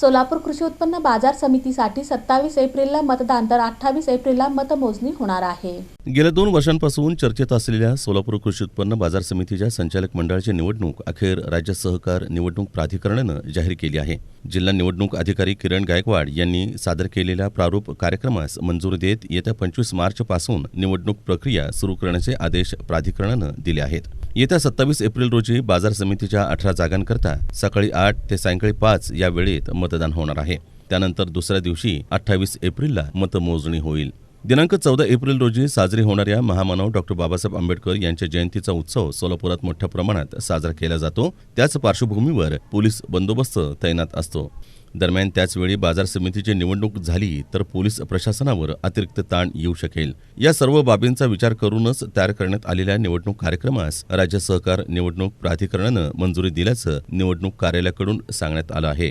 सोलापूर कृषी उत्पन्न बाजार समितीसाठी सत्तावीस एप्रिलला मतदान तर अठ्ठावीस एप्रिलला मतमोजणी होणार आहे. गेल्या दोन वर्षांपासून चर्चेत असलेल्या सोलापूर कृषी उत्पन्न बाजार समितीच्या संचालक मंडळाची निवडणूक अखेर राज्य सहकार निवडणूक प्राधिकरणानं जाहीर केली आहे. जिल्हा निवडणूक अधिकारी किरण गायकवाड यांनी सादर केलेल्या प्रारूप कार्यक्रमास मंजुरी देत येत्या पंचवीस मार्चपासून निवडणूक प्रक्रिया सुरू करण्याचे आदेश प्राधिकरणानं दिले आहेत. येत्या सत्तावीस एप्रिल रोजी बाजार समितीच्या अठरा जागांकरता सकाळी आठ ते सायंकाळी पाच या वेळेत मतदान होणार आहे. त्यानंतर दुसऱ्या दिवशी अठ्ठावीस एप्रिलला मतमोजणी होईल. दिनांक चौदा एप्रिल रोजी साजरी होणाऱ्या महामानव डॉक्टर बाबासाहेब आंबेडकर यांच्या जयंतीचा उत्सव सोलापुरात मोठ्या प्रमाणात साजरा केला जातो. त्याच पार्श्वभूमीवर पोलीस बंदोबस्त तैनात असतो. दरम्यान त्याचवेळी बाजार समितीची निवडणूक झाली तर पोलीस प्रशासनावर अतिरिक्त ताण येऊ शकेल. या सर्व बाबींचा विचार करूनच तयार करण्यात आलेल्या निवडणूक कार्यक्रमास राज्य सहकार निवडणूक प्राधिकरणानं मंजुरी दिल्याचं निवडणूक कार्यालयाकडून सांगण्यात आलं आहे.